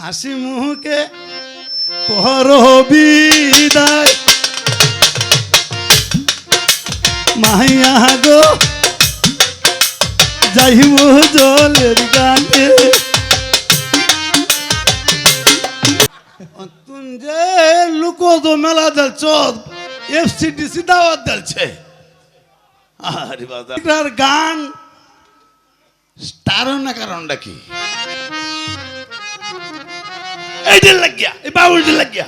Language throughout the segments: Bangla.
হাসি মুখে কর বিদায়। মাইয়া গো যাইব জলের গানে। যে লুকো তো মেলা দলছ এফসিডিসি দাওয়াত দলছে। আরে গান স্টারও না কারণটা কি? এইটা লাগিয়া এই লাগিয়া।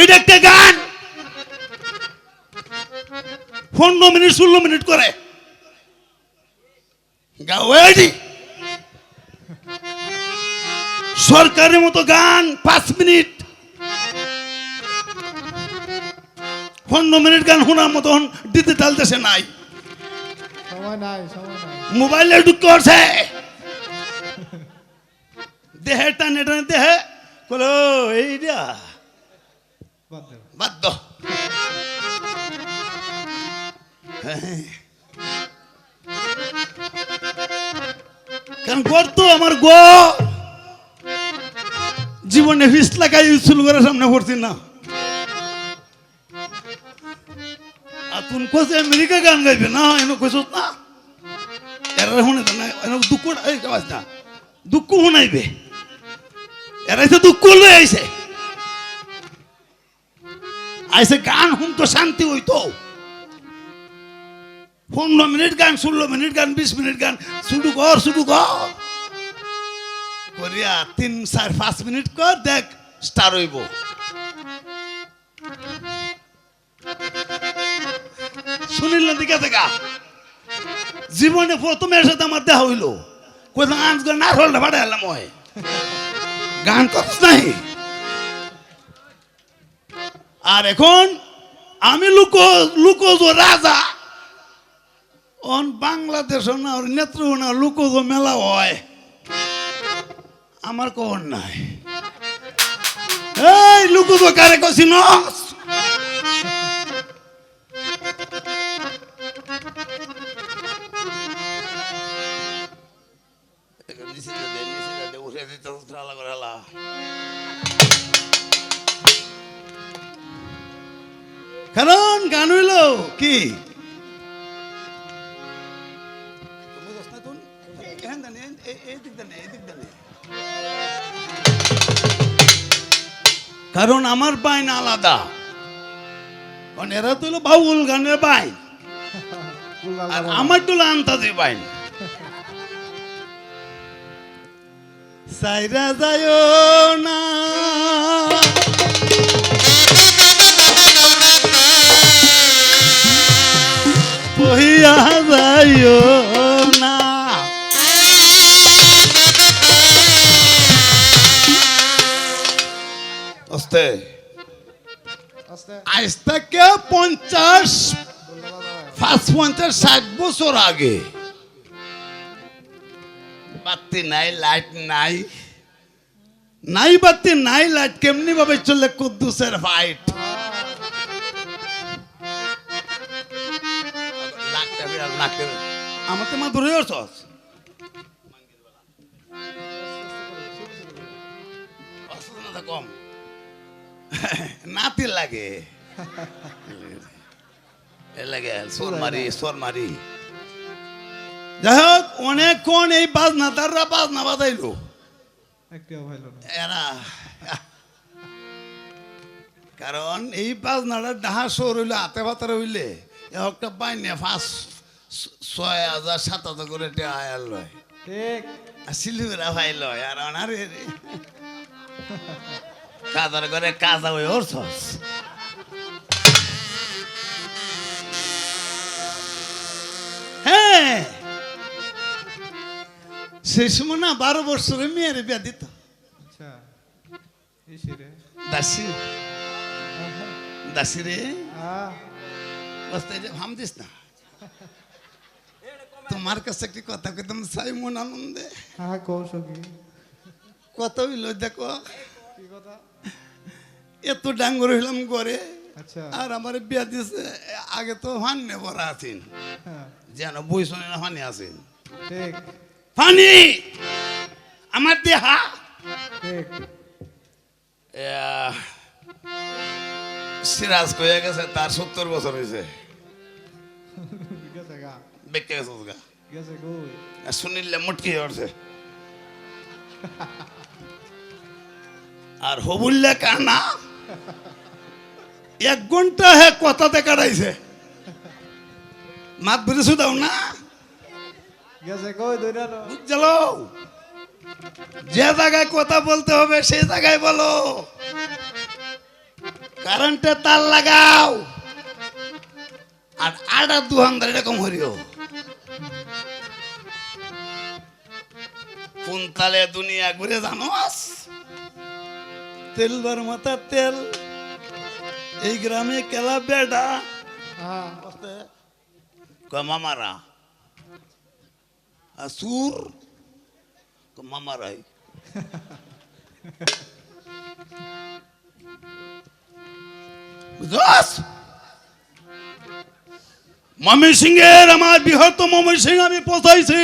এইটা একটা গান। পনেরো মিনিট ষোলো মিনিট করে। গাও সরকারের মতো গান পাঁচ মিনিট। পনেরো মিনিট গান শোনার মতন ডিজিটাল দেশে নাই। সময় নাই সময় নাই। মোবাইলে ঢুক করছে দেহে টানে টানে দেহে কলো এইটা বাদ দেব বাধ্য কারণ গর্ত আমার গ জীবনে ফিস লাগাই স্কুল করে সামনে পড়ছি না আর তুমি কোসে আমেরিকা গান গাইবে না এনে কইছ না এরা শুনে তো না এনে দুঃখ এই আওয়াজ না দুঃখ শুনাইবে এরা এসে দুঃখ লই আইছে। আইসে গান শুনতো, শান্তি হইতো। পনেরো মিনিট গান, ষোলো মিনিট গান, বিশ মিনিট গান কর কর। করিয়া তিন, চার, পাঁচ মিনিট কর, দেখ স্টার হইব। শুনিল দিকে দেখা জীবনে প্রথমের সাথে আমার দেখা হইল। কোথাও আজ না হল ভাড়া এলাম হয় গান করছ নাই। আর এখন আমি লুকো, লুকোজ রাজা। অন বাংলাদেশ না ওর নেত্র না, লুকোজ মেলা হয়। আমার কোন নাই। এই, লুকোজ কারে কছি কারণ গান হইল কি? কারণ আমার বাইন আলাদা। কারণ এরা তো বাউল গানের বাইন আর আমার তো আন্তাজে বাইন সাইরা যায় না। আজ থেকে পঞ্চাশ, পাঁচ পঞ্চাশ, ষাট বছর আগে। বাতি নাই, লাইট নাই। নাই বাতি, নাই লাইট, কেমনি ভাবে চললে কুদ্দুসের ফাইট আমার তো মা আসছ অসুবিধা কম। নাতি লাগে লাগে সোর মারি সোর মারি যাই হোক অনেকক্ষণ এই বাজনা তাররা বাজনা বাজাইলো এরা কারণ এই বাজনাটা ডাহা সর হইলে হাতে ভাতারে হইলে একটা পাইনি পাঁচ ছয় হাজার সাত হাজার করে আয়াল লয় ঠিক আর ভাই লয় আর অনারে কাজার করে কাজা হয়ে ওরছস হ্যাঁ। সেই সময় না বারো বছরের মেয়ের বিয়া দিত। আচ্ছা ইসি রে। দাসী। দাসী রে। আহ। বস্তে যে ভাম দিস না। তোমার কাছে একটি কথা কইতাম সাই মন আনন্দে হ্যাঁ কৌশকি কত হইল দেখো। কথা এত ডাঙ্গর হইলাম করে আচ্ছা। আর আমার বিয়া দিছে আগে তো হান্নে ভরা আছেন। হ্যাঁ। যেন বই শুনে না হানি আছেন ফানি আমার দেহা! সিরাজ কয়ে গেছে তার সত্তর বছর হয়েছে গা। গেছে গা। সুনীল মুটকি উঠছে আর হবুল্লা কানা? এক ঘণ্টা হে কথাতে কাটাইছে। মাত বেরেছো দাও না? বুঝলো যে জায়গায় কথা বলতে হবে সেই জায়গায় বলো। কারেন্টে তার লাগাও। আর আটা দুহান্দার এরকম হরিও। কোন তালে দুনিয়া ঘুরে জানো তেল বার মাথা তেল। এই গ্রামে কেলা বেডা। হ্যাঁ। মামারা। আর সুর? মামারাই। বুঝছস? মমি সিংহের আমার বৃহত্তম মমি সিং আমি পৌঁছাইছি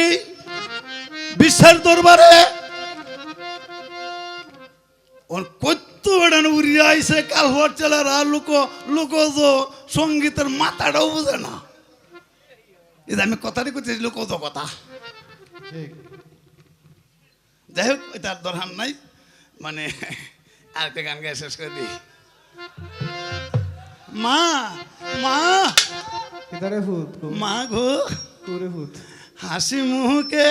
বিশ্বের দরবারে। বেড়ানো আইসে কাল হওয়ার ছেলেরা লোক লোকজ সঙ্গীতের মাথাটাও বুঝে না। এই আমি কথাটি লোকজ কথা। যাই হোক এটার দরকার নাই। মানে আরেকটা গান গায়ে শেষ করে দিই। মা মা। কিতারে ফুট মা গো। তোরে ফুট হাসি মুখে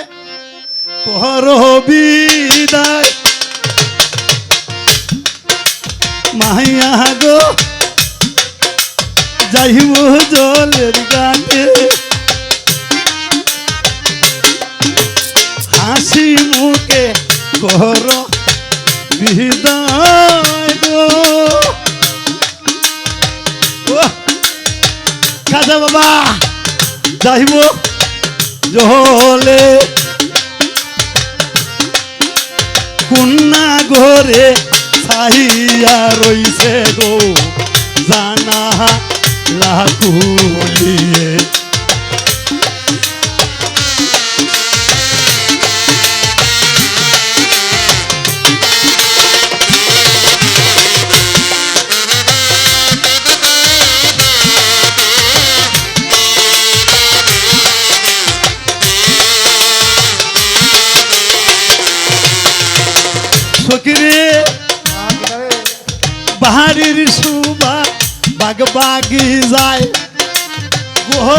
কর বিদায় মাইয়া গো। যাইব জলের গানে। হাসি মুখে কর বিদায় গো। খাজা বাবা যাইব জলে। কুন্না ঘরে ছাইয়া রইছে গো জানা লাকুলিয়ে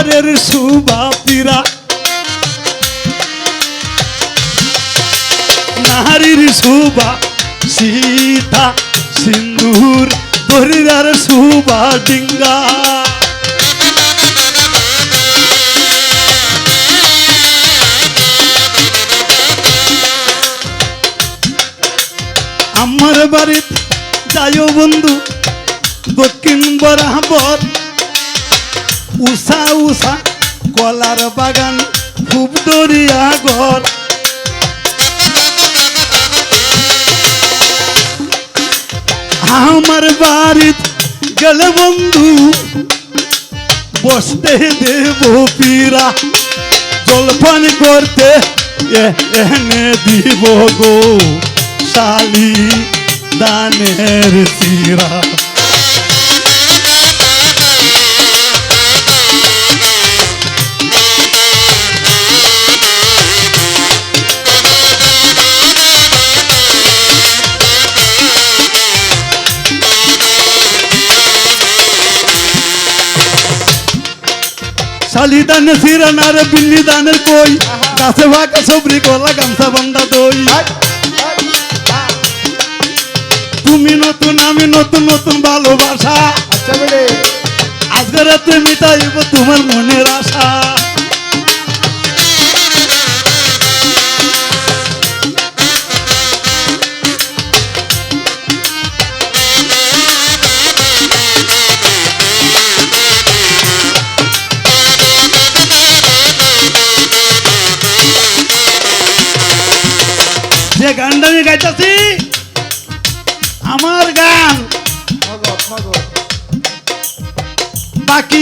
ঘরের সুবা পিরা নারীর সুবা, সীতা, সিন্দুর দরিদার সুবা, ডিঙ্গা। আমার বাড়িত যাইও বন্ধু, দক্ষিণ বরাবর উষা উষা কলার বাগান, খুব দরিয়া ঘর। আমার বাড়িত গেলে বন্ধু, বসতে দেব পীরা জলপান করতে এনে দিব গো শালি দানের চিরা শালি দানের চিরা না রে বিল্লি দানের কই? গাছে ভাগে সবরি গলা গামছা বান্ধা দই। তুমি নতুন আমি নতুন নতুন ভালোবাসা। আচ্ছা আজকে রাতে মিটাইব তোমার মনের আশা।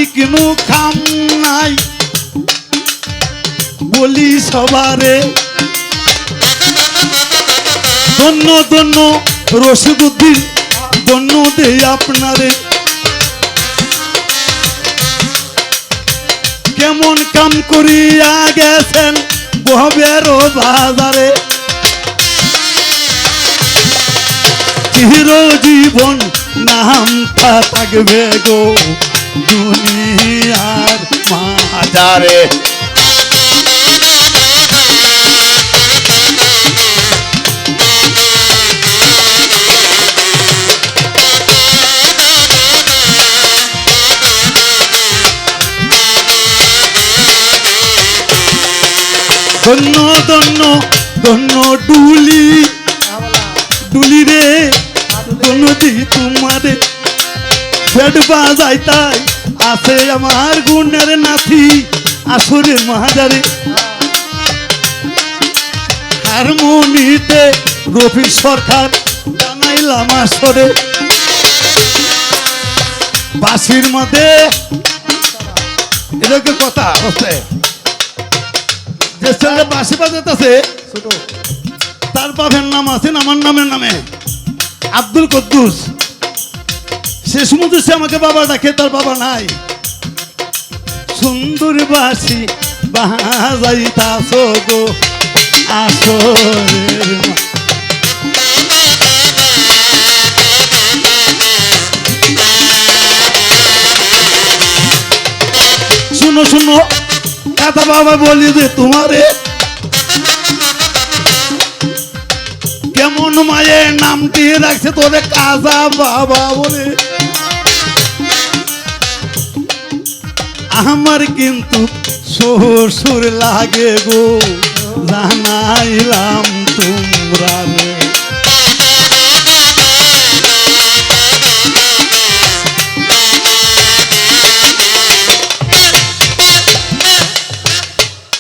কিনু খাম নাই বলি সবারে। ধন্য ধন্য রসিকুদ্দিন ধন্য দেই আপনারে। কেমন কাম করিয়া গেছেন বহবের বাজারে। চির জীবন নামটা থাকবে গো। দুনিয়ার মাজারে ধন্য ধন্য ধন্য ডুলি। ডুলি রে নদী তোমারে। ফেড বাজাই তাই। আছে আমার গুণের নাথি আসরে মাহাজারে হারমোনিতে রফি সরকার জানাইলাম আসরে। বাসির মধ্যে এটাকে কথা বুঝতে যে ছেলে বাসি বাজাতেছে তার বাপের নাম আছে আমার নামের নামে। আব্দুল কদ্দুস। শেষ মধ্যে সে আমাকে বাবা ডাকে, তার বাবা নাই। সুন্দর বাসি বাজাইতাছ গো মা- শুনো শুনো কথা বাবা বলি যে তোমারে, কেমন মায়ের নামটি রাখছে তোরে কাজা বাবা বলে। আমার কিন্তু শ্বশুর লাগে গো জানাইলাম তোমরা রে।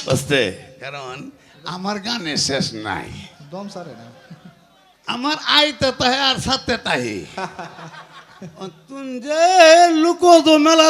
বুঝতে কারণ আমার গানের শেষ নাই। দম সারে না। আমার আইতে তাহে আর সাথে তাহি। তুন যে লুকো তো মেলা